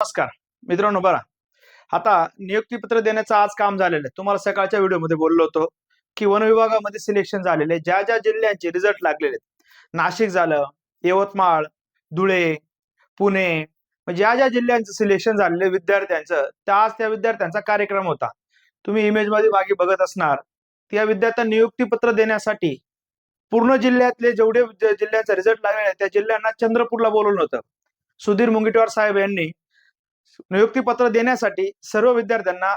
नमस्कार. मित्रांनो बरा आता नियुक्तीपत्र देण्याचं आज काम झालेलं आहे. तुम्हाला सकाळच्या व्हिडिओमध्ये बोललो होतो की वन विभागामध्ये सिलेक्शन झालेले ज्या ज्या जिल्ह्यांचे रिझल्ट लागलेले नाशिक झालं यवतमाळ धुळे पुणे म्हणजे ज्या ज्या जिल्ह्यांचं सिलेक्शन झालेलं विद्यार्थ्यांचं त्या आज त्या विद्यार्थ्यांचा कार्यक्रम होता. तुम्ही इमेजमध्ये मागे बघत असणार त्या विद्यार्थ्यांना नियुक्तीपत्र देण्यासाठी पूर्ण जिल्ह्यातले जेवढे जिल्ह्याचा रिझल्ट लागलेले आहे त्या जिल्ह्यांना चंद्रपूरला बोलवलं होतं. सुधीर मुंगीटवार साहेब यांनी नियुक्तीपत्र देण्यासाठी सर्व विद्यार्थ्यांना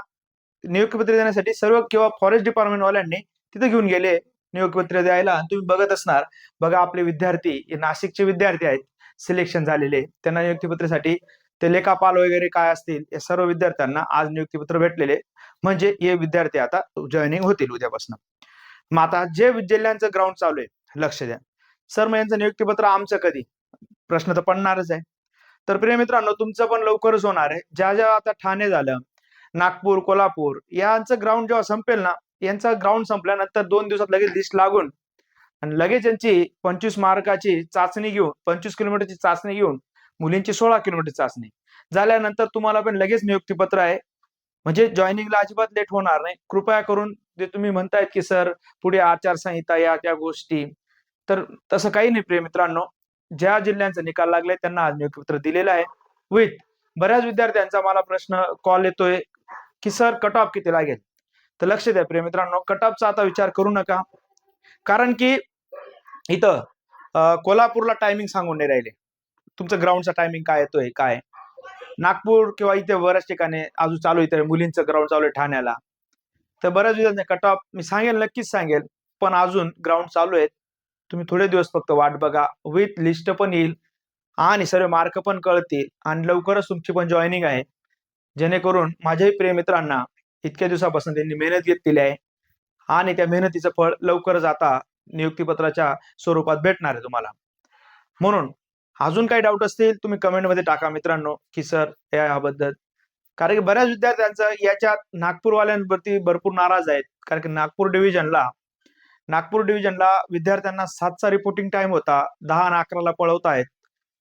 नियुक्तीपत्र देण्यासाठी सर्व किंवा फॉरेस्ट डिपार्टमेंट वाल्यांनी तिथे घेऊन गेले नियुक्तीपत्र द्यायला. आणि तुम्ही बघत असणार बघा आपले विद्यार्थी हे नाशिकचे विद्यार्थी आहेत सिलेक्शन झालेले. त्यांना नियुक्तीपत्रासाठी ते लेखापाल वगैरे काय असतील या सर्व विद्यार्थ्यांना आज नियुक्तीपत्र भेटलेले. म्हणजे हे विद्यार्थी आता जॉईनिंग होतील उद्यापासून. मग आता जे जिल्ह्यांचं ग्राउंड चालू आहे लक्ष द्या. सर मग यांचं नियुक्तीपत्र आमचं कधी? प्रश्न तर पडणारच आहे. तर प्रिय मित्रांनो तुमचं पण लवकरच होणार आहे. ज्या ज्या आता ठाणे झालं नागपूर कोल्हापूर यांचं ग्राउंड जेव्हा संपेल ना यांचा ग्राउंड संपल्यानंतर दोन दिवसात लगेच लिस्ट लागून आणि लगेच यांची पंचवीस मार्काची चाचणी घेऊन पंचवीस किलोमीटरची चाचणी घेऊन मुलींची सोळा किलोमीटर चाचणी. झाल्यानंतर तुम्हाला पण लगेच नियुक्तीपत्र आहे. म्हणजे जॉईनिंगला अजिबात लेट होणार नाही. कृपया करून जे तुम्ही म्हणतायत की सर पुढे आचारसंहिता या त्या गोष्टी. तर तसं काही नाही प्रिय मित्रांनो. ज्या जिल्ह्यांचा निकाल लागलाय त्यांना आज नियुक्तीपत्र दिलेलं आहे. विथ बऱ्याच विद्यार्थ्यांचा मला प्रश्न कॉल येतोय की सर कट ऑफ किती लागेल? तर लक्ष द्या प्रिय मित्रांनो कट ऑफचा आता विचार करू नका. कारण की इथं कोल्हापूरला टायमिंग सांगून नाही राहिले. तुमचं ग्राउंडचा टायमिंग काय येतोय काय? नागपूर किंवा इथे बऱ्याच ठिकाणी अजून चालू आहे इथे मुलींचं ग्राउंड चालू आहे ठाण्याला. तर बऱ्याच विद्यार्थ्यांना कट ऑफ मी सांगेल नक्कीच सांगेल. पण अजून ग्राउंड चालू आहेत. तुम्ही थोडे दिवस फक्त वाट बघा. विथ लिस्ट पण येईल आणि सर्व मार्क पण कळतील आणि लवकरच तुमची पण जॉईनिंग आहे. जेणेकरून माझ्याही प्रिय मित्रांना इतक्या दिवसापासून त्यांनी मेहनत घेतलेली आहे आणि त्या मेहनतीचं फळ लवकरच आता नियुक्तीपत्राच्या स्वरूपात भेटणार आहे तुम्हाला. म्हणून अजून काही डाऊट असतील तुम्ही कमेंटमध्ये टाका मित्रांनो की सर याबद्दल. कारण की बऱ्याच विद्यार्थ्यांचं याच्यात नागपूरवाल्यांवरती भरपूर नाराज आहेत. कारण की नागपूर डिव्हिजनला नागपूर डिव्हिजनला विद्यार्थ्यांना सातचा रिपोर्टिंग टाइम होता. दहा आणि अकराला पळवत आहेत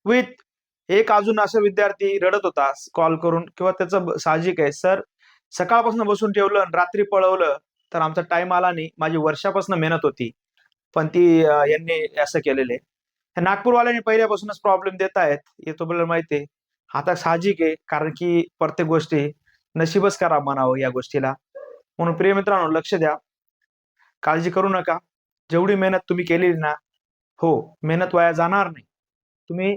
विथ एक अजून असं विद्यार्थी रडत होता. कॉल करून किंवा त्याचं साहजिक आहे. सर सकाळपासून बसून ठेवलं आणि रात्री पळवलं तर आमचा टाइम आला नाही. माझी वर्षापासून मेहनत होती. पण ती यांनी असं केलेले. नागपूरवाल्यांनी पहिल्यापासूनच प्रॉब्लेम देत आहेत. हे तुम्हाला माहिती आहे. आता साहजिक आहे कारण की प्रत्येक गोष्टी नशीबच करा म्हणावं या गोष्टीला. म्हणून प्रिय मित्रांनो लक्ष द्या. काळजी करू नका. जेवढी मेहनत तुम्ही केलेली ना हो मेहनत वाया जाणार नाही. तुम्ही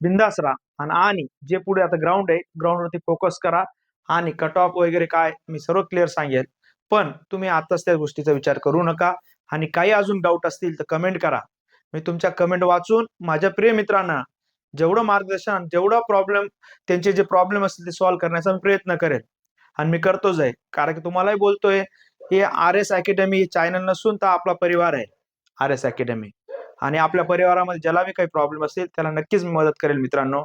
बिंदास राहा आणि आणि जे पुढे आता ग्राउंड आहे ग्राउंडवरती फोकस करा आणि कट ऑफ वगैरे काय मी सर्व क्लिअर सांगेल. पण तुम्ही आताच त्या गोष्टीचा विचार करू नका आणि काही अजून डाऊट असतील तर कमेंट करा. मी तुमच्या कमेंट वाचून माझ्या प्रिय मित्रांना जेवढं मार्गदर्शन जेवढा प्रॉब्लेम त्यांचे जे प्रॉब्लेम असतील ते सॉल्व्ह करण्याचा मी प्रयत्न करेल. आणि मी करतोच आहे. कारण की तुम्हालाही बोलतोय हे आर एस अकॅडमी चॅनल नसून तर आपला परिवार आहे. R S academy. आणि आपल्या परिवारामध्ये ज्याला बी काही प्रॉब्लेम असेल त्याला नक्कीच मी मदत करेल मित्रांनो.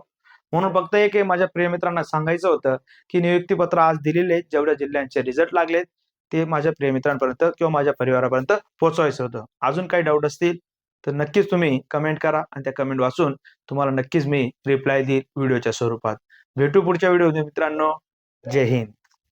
म्हणून फक्त एक माझ्या प्रियमित्रांना सांगायचं होतं की नियुक्तीपत्र आज दिलेले आहेत जेवढ्या जिल्ह्यांचे रिझल्ट लागलेत ते माझ्या प्रिय मित्रांपर्यंत किंवा माझ्या परिवारापर्यंत पोहोचवायचं होतं. अजून काही डाऊट असतील तर नक्कीच तुम्ही कमेंट करा आणि त्या कमेंट वाचून तुम्हाला नक्कीच मी रिप्लाय देईल व्हिडिओच्या स्वरूपात. भेटू पुढच्या व्हिडिओ मित्रांनो. जय हिंद.